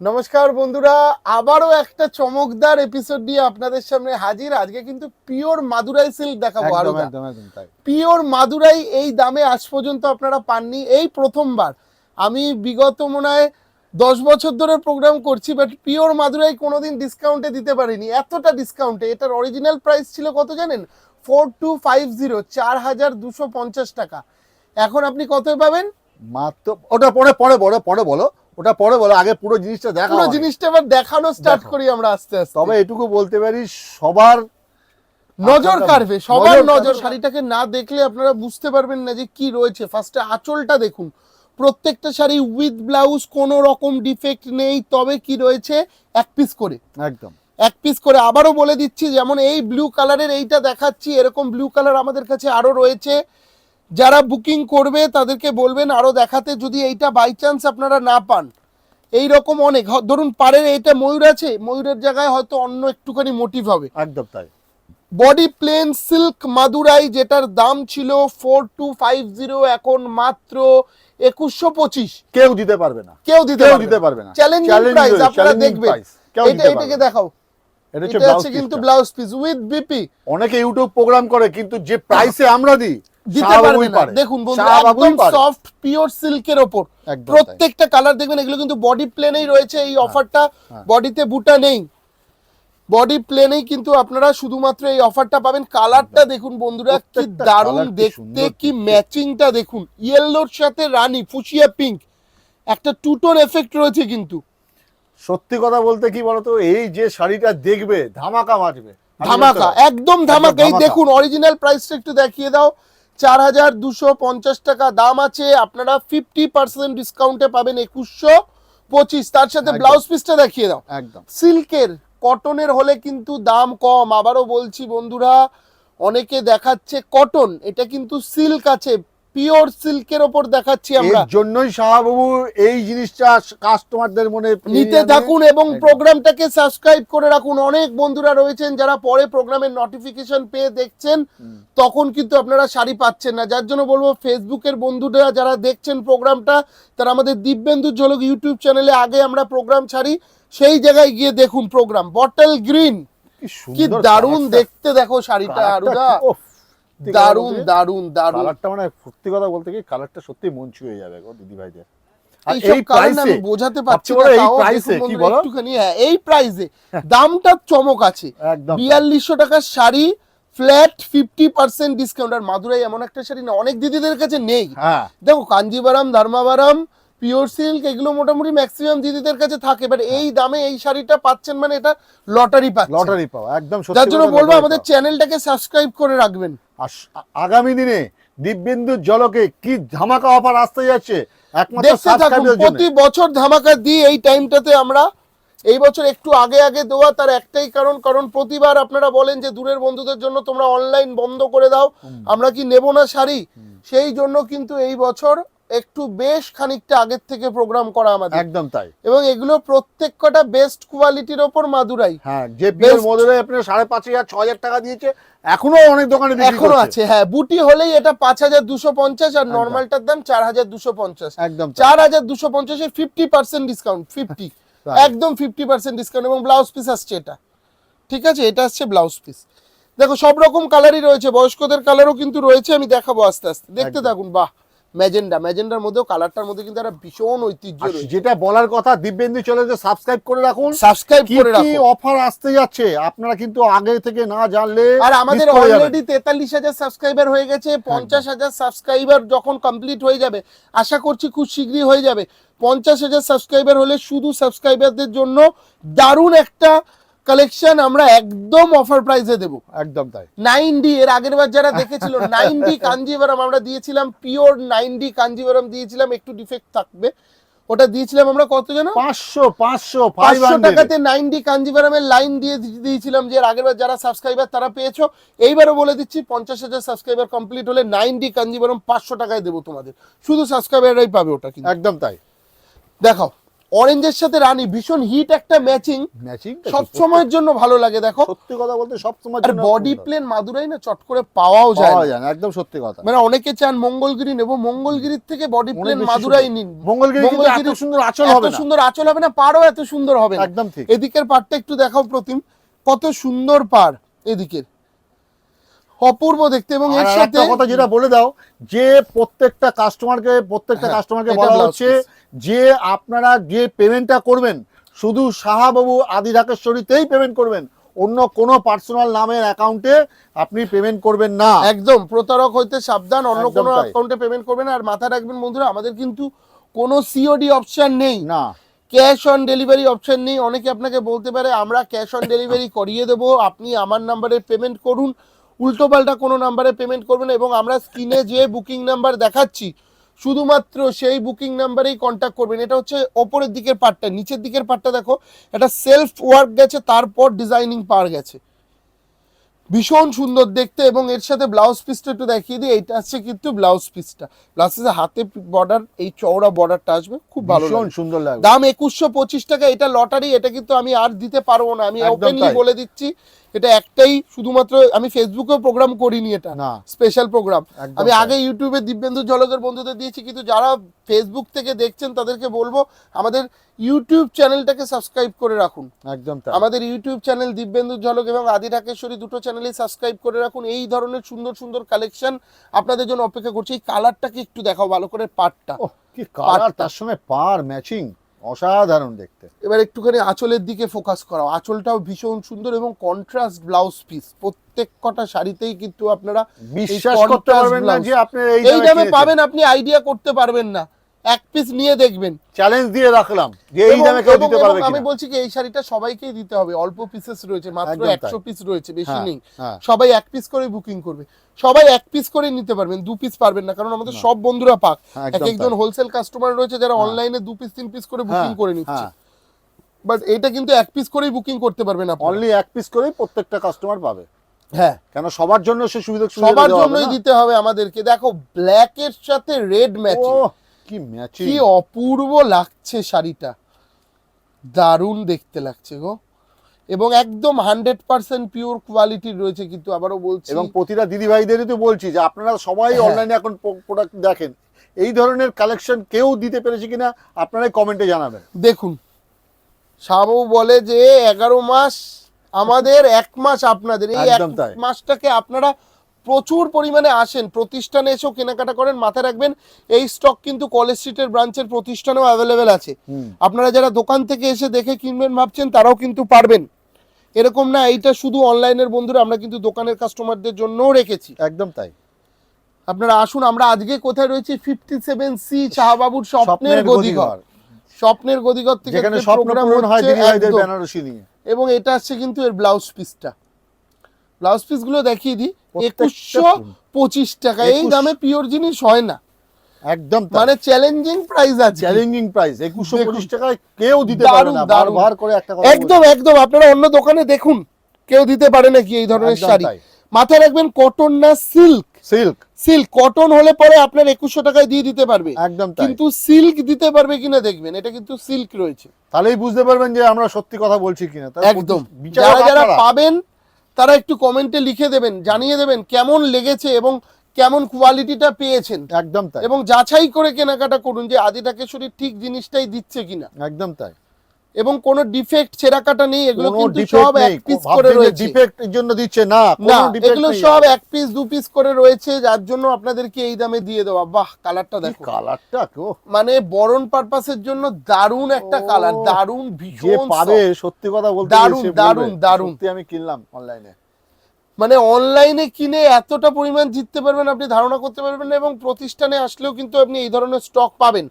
নমস্কার বন্ধুরা আবারও একটা চমকদার এপিসোড নিয়ে আপনাদের সামনে হাজির। আজকে কিন্তু পিওর মাদুরাই সিল্ক দেখাবো আরও পিওর মাদুরাই এই দামে আজ পর্যন্ত আপনারা পাননি এই প্রথমবার। আমি বিগত মনে হয় দশ বছর ধরে প্রোগ্রাম করছি বাট পিওর মাদুরাই কোনোদিন ডিসকাউন্টে দিতে পারিনি। এতটা ডিসকাউন্টে এটার অরিজিনাল প্রাইস ছিল কত জানেন? ফোর টু ফাইভ জিরো চার হাজার দুশো পঞ্চাশ টাকা। এখন আপনি কত পাবেন? মাত্র ওটা পরে পরে বলো পরে বলো। ওটা পরে বলো আগে পুরো জিনিসটা দেখা পুরো জিনিসটা এবার দেখানো স্টার্ট করি আমরা আস্তে আস্তে। তবে এটুকু বলতে পারি সবার নজর কাড়বে সবার নজর নজর শাড়িটাকে না দেখলে আপনারা বুঝতে পারবেন না যে কি রয়েছে। ফার্স্টে আঁচলটা দেখুন। প্রত্যেকটা শাড়ি উইথ ব্লাউজ কোনো রকম ডিফেক্ট নেই তবে কি রয়েছে? এক পিস করে। একদম। এক পিস করে। আবারও বলে দিচ্ছি যেমন এই ব্লু কালারের এইটা দেখাচ্ছি এরকম ব্লু কালার আমাদের কাছে আরও রয়েছে। যারা বুকিং করবে তাদেরকে বলবেন আরও দেখাতে যদি এইটা বাই চান্স আপনারা না পান। এই রকম অনেক ধরুন পাড়ের এইটা ময়ূর আছে ময়ূরের জায়গায় হয়তো অন্য একটুখানি মোটিভ হবে। একদম তাই। বডি প্লেন সিল্ক মাদুরাই যেটার দাম ছিল ফোর টু ফাইভ জিরো এখন মাত্র একুশশো পঁচিশ। কেউ দিতে পারবে না। কেউ দিতে দিতে পারবে না। চ্যালেঞ্জিং প্রাইস আপনারা দেখবেন। এটা এটাকে। দেখাও। এটা হচ্ছে এটা কিন্তু। ব্লাউজ পিস উইথ বিপি অনেকে ইউটিউব প্রোগ্রাম করে কিন্তু যে প্রাইসে আমরা দিই দিতে পারবে না। দেখুন বন্ধু একদম সফট পিওর সিল্কের ওপর। প্রত্যেকটা কালার দেখবেন এগুলো কিন্তু বডি প্লেনেই রয়েছে এই অফারটা হ্যাঁ। বডিতে বুটা নেই। বডি প্লেনেই কিন্তু আপনারা শুধুমাত্র এই অফারটা পাবেন। কালারটা দেখুন বন্ধুরা কি দারুণ দেখতে কি ম্যাচিংটা দেখুন। ইয়েলোর সাথে রানী ফুসিয়া পিঙ্ক একটা টুটোন এফেক্ট রয়েছে কিন্তু। সত্যি কথা বলতে কি বলতো এই যে শাড়িটা দেখবে ধামাকা আমি ধামাকা একদম ধামাকা। এই দেখুন অরিজিনাল প্রাইসটা একটু দেখিয়ে দাও। চার হাজার দুশো পঞ্চাশ টাকা দাম আছে। আপনারা ফিফটি পার্সেন্ট ডিসকাউন্টে পাবেন একুশশো পঁচিশ। তার সাথে ব্লাউজ পিসটা দেখিয়ে দাও। একদম। সিল্কের কটনের হলে কিন্তু দাম কম। আবারও বলছি বন্ধুরা অনেকে দেখাচ্ছে কটন। এটা কিন্তু সিল্ক আছে। পিওর সিল্কের ওপর দেখাচ্ছি আমরা। এর জন্যই শাহবাবু এই জিনিসটা কাস্টমারদের মনে নিতে থাকুন এবং প্রোগ্রামটাকে সাবস্ক্রাইব করে রাখুন। অনেক বন্ধুরা রয়েছেন যারা পরে প্রোগ্রামের নোটিফিকেশন পেয়ে দেখছেন তখন কিন্তু আপনারা শাড়ি পাচ্ছেন না। যার জন্য বলব ফেসবুকের বন্ধুরা যারা দেখছেন প্রোগ্রামটা তারা আমাদের দিব্যেন্দু ঝলক ইউটিউব চ্যানেলে আগে আমরা প্রোগ্রাম ছাড়ি সেই জায়গায় গিয়ে দেখুন প্রোগ্রাম। বটল গ্রিন কি দারুণ দেখতে দেখো শাড়িটা আরুদা। বলতে- দারুণ দারুণ। কালারটা মানে সত্যি কথা বলতে কি কালারটা সত্যি মন ছুঁয়ে যাবে গো দিদি ভাইদের এই প্রাইসে বোঝাতে পারছি না এই দেখুন কি বলো? একটুখানি হ্যাঁ এই প্রাইসে দামটা চমক আছে। বিয়াল্লিশশো টাকার sari flat fifty percent discount আর মাদুরাই এমন একটা শাড়ি না অনেক দিদিদের কাছে নেই। হ্যাঁ। দেখো কাঞ্জিবারাম ধর্মাবারাম পিওর সিল্ক এগুলো মোটামুটি ম্যাক্সিমাম দিদিদের কাছে থাকে বাট এই দামে এই শাড়িটা পাচ্ছেন মানে এটা লটারি পাচ্ছেন। লটারি পাওয়া একদম সত্যি যার জন্য বলব আমাদের চ্যানেলটাকে সাবস্ক্রাইব করে রাখবেন। আগামী দিনে দিব্যেন্দু জলকে কি ধামাকা অফার আসতে যাচ্ছে একমাত্র দেখতে থাকুন প্রতি বছর ধামাকা দিই এই টাইমটাতে আমরা এই বছর একটু আগে আগে দেওয়া তার একটাই কারণ কারণ প্রতিবার আপনারা বলেন যে দূরের বন্ধুদের জন্য তোমরা অনলাইন বন্ধ করে দাও আমরা কি নেব না শাড়ি? সেই জন্য কিন্তু এই বছর একটু বেশ খানিকটা আগের থেকে প্রোগ্রাম করা আমাদের। একদম তাই। এবং এগুলো প্রত্যেক কটা বেস্ট কোয়ালিটির ওপর মাদুরাই। হ্যাঁ যে বিয়ের আপনার সাড়ে পাঁচ হাজার ছ হাজার টাকা দিয়েছে এখনও অনেক দোকানে এখনও আছে হ্যাঁ বুটি হলেই এটা পাঁচ হাজার দুশো পঞ্চাশ আর। নর্মালটার দাম চার হাজার দুশো পঞ্চাশ। একদম। চার হাজার দুশো পঞ্চাশের ফিফটি পার্সেন্ট ডিসকাউন্ট ফিফটি। একদম ফিফটি পার্সেন্ট ডিসকাউন্ট এবং ব্লাউজ পিস আসছে এটা। ঠিক আছে? এটা আসছে ব্লাউজ পিস দেখো সব রকম কালারই রয়েছে বয়স্কদের কালারও কিন্তু রয়েছে আমি দেখাবো আস্তে আস্তে। দেখতে থাকুন বাহ। ম্যাজেন্ডা ম্যাজেন্ডার মধ্যেও কালারটার মধ্যে কিন্তু একটা ভীষণ ঐতিহ্য রয়েছে। যেটা বলার কথা দিব্যেন্দু চলে যে সাবস্ক্রাইব করে রাখুন। সাবস্ক্রাইব করে কি অফার আসতে যাচ্ছে আপনারা কিন্তু আগে থেকে না জানলে আর আমাদের অলরেডি তেতাল্লিশ হাজার সাবস্ক্রাইবার হয়ে গেছে পঞ্চাশ হাজার সাবস্ক্রাইবার যখন কমপ্লিট হয়ে যাবে আশা করছি খুব শীঘ্রই হয়ে যাবে। পঞ্চাশ হাজার সাবস্ক্রাইবার হলে শুধু সাবস্ক্রাইবারদের জন্য দারুণ একটা কালেকশন আমরা একদম অফার প্রাইসে দেবো। একদম তাই। নাইন ডি এর আগের বার যারা দেখেছিল নাইন ডি কাঞ্জিভারাম আমরা দিয়েছিলাম পিওর নাইন ডি কাঞ্জিভারাম দিয়েছিলাম একটু ডিফেক্ট থাকবে। ওটা দিয়েছিলাম আমরা কত জানো? পাঁচশো পাঁচশো পাঁচশো টাকাতে নাইন ডি কাঞ্জিভারামের লাইন দিয়ে দিয়েছিলাম যে এর আগের বার যারা সাবস্ক্রাইবার তারা পেয়েছ। এইবারও বলে দিচ্ছি পঞ্চাশ হাজার সাবস্ক্রাইবার কমপ্লিট হলে নাইন ডি কাঞ্জিভারাম পাঁচশো টাকায় দেবো তোমাদের। শুধু সাবস্ক্রাইবাররাই পাবে ওটা কিন্তু। একদম তাই। দেখাও। অরেঞ্জের সাথে রানী ভীষণ হিট একটা ম্যাচিং ম্যাচিং সব সময়ের জন্য ভালো লাগে দেখো। সত্যি কথা বলতে সব সময় আর বডি প্লেন মাদুরাই না চট করে পাওয়াও যায় না। একদম সত্যি কথা। মানে অনেকে চান মঙ্গলগিরি নেব মঙ্গলগিরির থেকে বডি প্লেন মাদুরাই নিন। মঙ্গলগিরি এত মঙ্গলগিরি সুন্দর আচল হবে না। সুন্দর আচল হবে না পারও এত সুন্দর হবে একদম ঠিক। এদিকের পারটা একটু দেখাও প্রতিম কত সুন্দর পার এদিকের। অপূর্ব দেখতে এবং এর সাথে কথা যেটা বলে দাও যে প্রত্যেকটা কাস্টমারকে প্রত্যেকটা হ্যাঁ, কাস্টমারকে বলা হচ্ছে যে আপনারা যে পেমেন্টটা করবেন শুধু সাহাবাবু আদি ঢাকেশ্বরীতেই পেমেন্ট করবেন অন্য কোনো পার্সোনাল নামের অ্যাকাউন্টে আপনি পেমেন্ট করবেন না। একদম প্রতারক হইতে সাবধান অন্য কোনো অ্যাকাউন্টে পেমেন্ট করবেন আর মাথায় রাখবেন বন্ধুরা আমাদের কিন্তু কোনো সিওডি অপশন নেই। না। ক্যাশ অন ডেলিভারি অপশন নেই। অনেকে আপনাকে বলতে পারে আমরা ক্যাশ অন ডেলিভারি করিয়ে দেব। আপনি আমার নাম্বারে পেমেন্ট করুন। উল্টোপাল্টা কোনো নাম্বারে পেমেন্ট করবেন এবং আমরা স্ক্রিনে যে বুকিং নাম্বার দেখাচ্ছি শুধুমাত্র সেই বুকিং নাম্বারেই কন্ট্যাক্ট করবেন এটা হচ্ছে ওপরের দিকের পার্টটা নিচের দিকের পার্টটা দেখো এটা সেলফ ওয়ার্ক গেছে তারপর ডিজাইনিং পার গেছে। ভীষণ সুন্দর দেখতে এবং এর সাথে ব্লাউজ পিসটা একটু দেখিয়ে দিই এইটা আসছে কিন্তু ব্লাউজ পিসটা ব্লাউজ পিসের হাতে বর্ডার এই চওড়া বর্ডারটা আসবে খুব ভালো ভীষণ সুন্দর লাগবে। দাম একুশশো পঁচিশ টাকা এটা লটারি এটা কিন্তু আমি আর দিতে পারব না আমি ওপেনলি বলে দিচ্ছি। এটা একটাই শুধুমাত্র আমি ফেসবুকেও প্রোগ্রাম করিনি এটা না। স্পেশাল প্রোগ্রাম আমি আগে ইউটিউবে দিব্যেন্দু ঝলকের বন্ধুদের দিয়েছি কিন্তু যারা ফেসবুক থেকে দেখছেন তাদেরকে বলব আমাদের ইউটিউব চ্যানেলটাকে সাবস্ক্রাইব করে রাখুন। একদম আমাদের ইউটিউব চ্যানেল দিব্যেন্দু ঝলক এবং আদি ঢাকেশ্বরী দুটো চ্যানেলই সাবস্ক্রাইব করে রাখুন। এই ধরনের সুন্দর সুন্দর কালেকশন আপনাদের জন্য অপেক্ষা করছে। এই কালারটাকে একটু দেখাও ভালো করে পাটটা কি কালার তার সঙ্গে পার ম্যাচিং অসাধারণ দেখতে। এবার একটুখানি আঁচলের দিকে ফোকাস করা আঁচলটাও ভীষণ সুন্দর এবং কন্ট্রাস্ট ব্লাউজ পিস প্রত্যেক কটা শাড়িতেই কিন্তু আপনারা বিশ্বাস করতে পারবেন না যে আপনি এই এই দামে পাবেন আপনি আইডিয়া করতে পারবেন না। এক পিস নিয়ে দেখবেন। চ্যালেঞ্জ দিয়ে রাখলাম যে এই দামে কেউ দিতে পারবে আমি বলছি কি এই শাড়িটা সবাইকেই দিতে হবে অল্প পিসেস রয়েছে মাত্র একদম তাই। একশো পিস রয়েছে বেশি হ্যাঁ, নেই। হ্যাঁ। সবাই এক পিস করে বুকিং করবে। সবাই এক পিস করে নিতে পারবেন দু পিস পারবেন না কারণ আমাদের সব বন্ধুরা পাক। হ্যাঁ, এক একজন হোলসেল কাস্টমার রয়েছে যারা। অনলাইনে দু পিস তিন পিস করে বুকিং করে নিচ্ছে। বাট এটা কিন্তু এক পিস করেই বুকিং করতে পারবেন আপনি অনলি এক পিস করেই প্রত্যেকটা কাস্টমার পাবে। হ্যাঁ। কেন সবার জন্য সে সুবিধা সবার জন্যই দিতে হবে আমাদেরকে। দেখো ব্ল্যাক এর সাথে রেড ম্যাচিং কি ম্যাচিং কি অপূর্ব লাগছে শাড়িটা। দারুণ দেখতে লাগছে গো। এবং একদম হান্ড্রেড পার্সেন্ট পিওর কোয়ালিটির রয়েছে কিন্তু আবারও বলছি। এবং প্রতিটা দিদি ভাইদেরই তো বলছি যে আপনারা সবাই হ্যাঁ। অনলাইনে এখন প্রোডাক্ট দেখেন। এই ধরনের কালেকশন কেউ দিতে পেরেছে কিনা আপনারাই কমেন্টে জানাবেন। দেখুন সাবু বলে যে এগারো মাস আমাদের এক মাস আপনাদের। এই এক মাসটাকে আপনারা প্রচুর পরিমাণে আসেন প্রতিষ্ঠানে এসেও কেনাকাটা করেন মাথায় রাখবেন এই স্টক কিন্তু কলেজ স্ট্রিটের ব্রাঞ্চের প্রতিষ্ঠানেও অ্যাভেলেবেল আছে। আপনারা যারা দোকান থেকে এসে দেখে কিনবেন ভাবছেন তারাও কিন্তু পারবেন। এরকম না এইটা শুধু অনলাইনের বন্ধুরা আমরা কিন্তু দোকানের কাস্টমারদের জন্যও রেখেছি। একদম তাই। আপনারা আসুন আমরা আজকে কোথায় রয়েছি? ফিফটি সেভেন সি শাহবাবুর স্বপ্নের গদিঘর। স্বপ্নের গদিঘর থেকে হয় এবং এটা আসছে কিন্তু এর ব্লাউজ পিসটা ব্লাউজ পিসগুলো দেখিয়ে দিই। একুশশো পঁচিশ টাকা। এই দামে পিওর জিনিস হয় না। একদম মানে চ্যালেঞ্জিং প্রাইস আছে। চ্যালেঞ্জিং প্রাইস একুশশো পঁচিশ টাকায় কেউ দিতে দারুণ, না বারবার করে একটা একদম একদম। আপনারা অন্য দোকানে দেখুন। কেউ দিতে পারে নাকি এই ধরনের শাড়ি? মাথায় রাখবেন কটন না সিল্ক সিল্ক সিল্ক কটন হলে পরে আপনার একুশশো টাকায় দিয়ে দিতে পারবে। একদম কিন্তু সিল্ক দিতে পারবে কিনা দেখবেন। এটা কিন্তু সিল্ক রয়েছে। তাহলেই বুঝতে পারবেন যে আমরা সত্যি কথা বলছি কিনা। একদম। যারা যারা পাবেন তারা একটু কমেন্টে লিখে দেবেন জানিয়ে দেবেন কেমন লেগেছে এবং কেমন কোয়ালিটিটা পেয়েছেন। একদম তাই। এবং যাচাই করে কেনাকাটা করুন যে আদিটাকে শরীর ঠিক জিনিসটাই দিচ্ছে কিনা। একদম তাই। এবং কোনো ডিফেক্ট ছেঁড়া কাটা নেই এগুলো কিন্তু সব এক পিস করে রয়েছে। ডিফেক্ট এর জন্য দিচ্ছে না এগুলো সব এক পিস দু পিস করে রয়েছে যার জন্য আপনাদেরকে এই দামে দিয়ে দেওয়া। বাহ কালারটা দেখো। কালারটা কো মানে বরণ পারপাসের জন্য দারুণ একটা কালার দারুণ ভীষণ পাবে সত্যি কথা বলতে দারুণ দারুণ দারুণ আমি কিনলাম অনলাইনে মানে অনলাইনে কিনে এতটা পরিমাণ জিততে পারবেন আপনি ধারণা করতে পারবেন না এবং প্রতিষ্ঠানে আসলেও কিন্তু আপনি এই ধরনের স্টক পাবেন।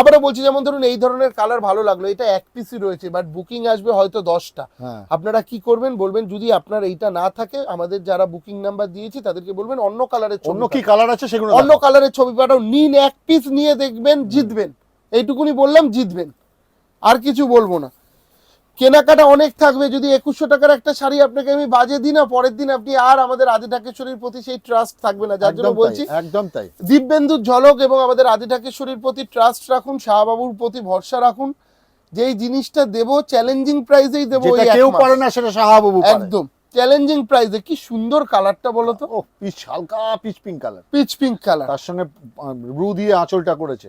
আবারও বলছি যেমন ধরুন এই ধরনের কালার ভালো লাগল এটা এক পিসই রয়েছে বাট বুকিং আসবে হয়তো দশটা। হ্যাঁ। আপনারা কি করবেন বলবেন যদি আপনার এইটা না থাকে আমাদের যারা বুকিং নাম্বার দিয়েছি তাদেরকে বলবেন অন্য কালারের অন্য কি কালার আছে সেগুলো অন্য কালারের ছবি পাঠাও নিন এক পিস নিয়ে দেখবেন জিতবেন। এইটুকুনি বললাম জিতবেন। আর কিছু বলব না। কেনাকাটা অনেক থাকবে যদি একুশশো টাকার একটা শাড়ি আপনাকে আমি বাজে দিই না পরের দিন আপনি আর আমাদের আদি ঢাকেশ্বরীর প্রতি সেই ট্রাস্ট থাকবে না। যার জন্য বলছি একদম তাই। দিব্যেন্দুর ঝলক এবং আমাদের আদি ঢাকেশ্বরীর প্রতি ট্রাস্ট রাখুন শাহবাবুর প্রতি ভরসা রাখুন। যেই জিনিসটা দেবো চ্যালেঞ্জিং প্রাইজেই দেবো কেউ পারে না সেটা সাহাবাবু পারে। একদম। চ্যালেঞ্জিং প্রাইসে কি সুন্দর কালারটা বলো তো? ও পিচ হালকা peach pink colour peach pink colour তার সঙ্গে ব্রু দিয়ে আঁচলটা করেছে।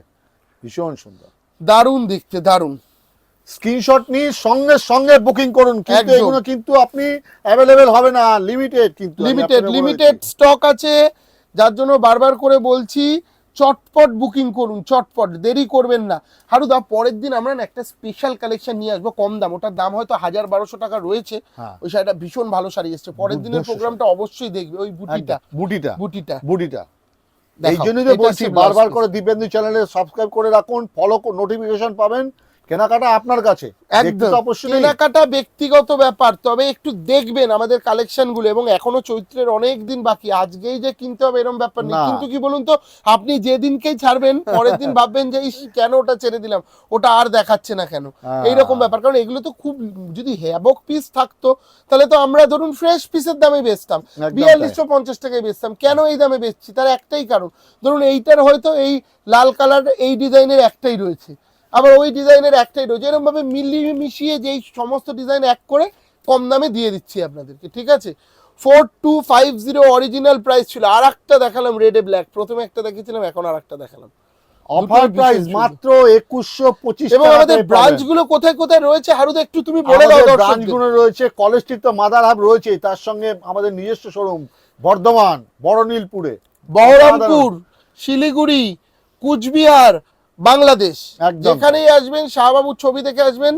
ভীষণ সুন্দর। দারুণ দেখতে দারুণ। স্ক্রিনশট নিয়ে সঙ্গে সঙ্গে বুকিং করুন কিন্তু এগুলো কিন্তু আপনি অ্যাভেলেবেল হবে না লিমিটেড কিন্তু লিমিটেড লিমিটেড স্টক আছে যার জন্য বারবার করে বলছি চটপট বুকিং করুন চটপট দেরি করবেন না। হারুদা পরের দিন আমরা একটা স্পেশাল কালেকশন নিয়ে আসব কম দাম ওটার দাম হয়তো হাজার বারোশো টাকা রয়েছে। হ্যাঁ। ওই শাড়িটা ভীষণ ভালো শাড়ি এসছে। পরের দিনের প্রোগ্রামটা অবশ্যই দেখবে ওই বুটিটা। বুটিটা। বুটিটা। বুটিটা। এই জন্যই তো বলছি বারবার করে দিব্যেন্দু চ্যানেলে সাবস্ক্রাইব করে রাখুন ফলো নোটিফিকেশন পাবেন। কেনাকাটা আপনার কাছে। একদম। কেনাকাটা ব্যক্তিগত ব্যাপার তবে একটু দেখবেন আমাদের কালেকশনগুলো এবং এখনও চৈত্রের অনেক দিন বাকি। আজকেই যে কিনতে হবে এরকম ব্যাপার নেই। কিন্তু কি বলুন তো আপনি যেদিনকেই ছাড়বেন পরের দিন ভাববেন যে কেন ওটা ছেড়ে দিলাম? ওটা আর দেখাচ্ছে না কেন? হ্যাঁ। এইরকম ব্যাপার। কারণ এগুলো তো খুব যদি হ্যাবক পিস থাকতো তাহলে তো আমরা ধরুন ফ্রেশ পিসের দামে বেচতাম। বিয়াল্লিশশো পঞ্চাশ টাকায় বেচতাম। কেন এই দামে বেচছি? তার একটাই কারণ। ধরুন এইটার হয়তো এই লাল কালার এই ডিজাইনের একটাই রয়েছে। আবার ওই ডিজাইনের একটাই রয়েছে। এরকম ভাবে মিলিয়ে মিশিয়ে যেই সমস্ত ডিজাইন এক করে কম দামে দিয়ে দিচ্ছি আপনাদেরকে ঠিক আছে? Four two five zero original price ছিল। আর একটা দেখালাম রেডে ব্ল্যাক প্রথমে একটা দেখিয়েছিলাম এখন আর একটা দেখালাম অফার দুটোই প্রাইস মাত্র এবং আমাদের ব্রাঞ্চগুলো কোথায় কোথায় রয়েছে হারুদা একটু তুমি বলে দাও ব্রাঞ্চগুলো রয়েছে কলেজ স্ট্রিট তো মাদার হাব রয়েছে তার সঙ্গে আমাদের নিজস্ব শোরুম বর্ধমান বড়নীলপুরে। বহরমপুর শিলিগুড়ি কুচবিহার বাংলাদেশ। যেখানেই আসবেন শাহবাবুর ছবি দেখে আসবেন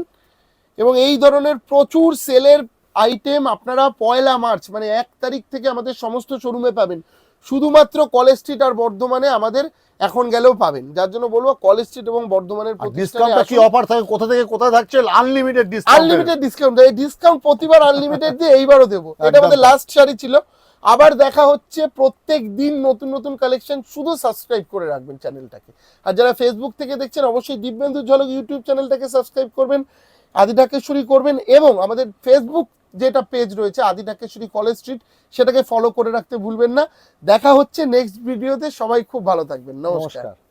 এবং এই ধরনের প্রচুর সেলের আইটেম আপনারা পয়লা মার্চ মানে এক তারিখ থেকে আমাদের সমস্ত শোরুমে পাবেন। শুধুমাত্র কলেজ স্ট্রিট আর বর্ধমানে আমাদের এখন গেলেও পাবেন। যার জন্য বলব কলেজ স্ট্রিট এবং বর্ধমানের ডিসকাউন্টটা কি অফার থাকে? কোথা থেকে কোথায় থাকছে? আনলিমিটেড ডিসকাউন্ট আনলিমিটেড ডিসকাউন্ট এই ডিসকাউন্ট প্রতিবার আনলিমিটেড দিয়ে এইবারও দেবো। এটা আমাদের লাস্ট শাড়ি ছিল। আবার দেখা হচ্ছে প্রত্যেক দিন নতুন নতুন কালেকশন শুধু সাবস্ক্রাইব করে রাখবেন চ্যানেলটাকে আর যারা ফেসবুক থেকে দেখছেন, অবশ্যই দিব্যেন্দু ঝলক ইউটিউব চ্যানেলটাকে সাবস্ক্রাইব করবেন, আদি ঢাকেশ্বরী করবেন এবং আমাদের ফেসবুক যেটা পেজ রয়েছে, আদি ঢাকেশ্বরী কলেজ স্ট্রিট সেটাকে ফলো করে রাখতে ভুলবেন না। দেখা হচ্ছে নেক্সট ভিডিওতে সবাই খুব ভালো থাকবেন। নমস্কার।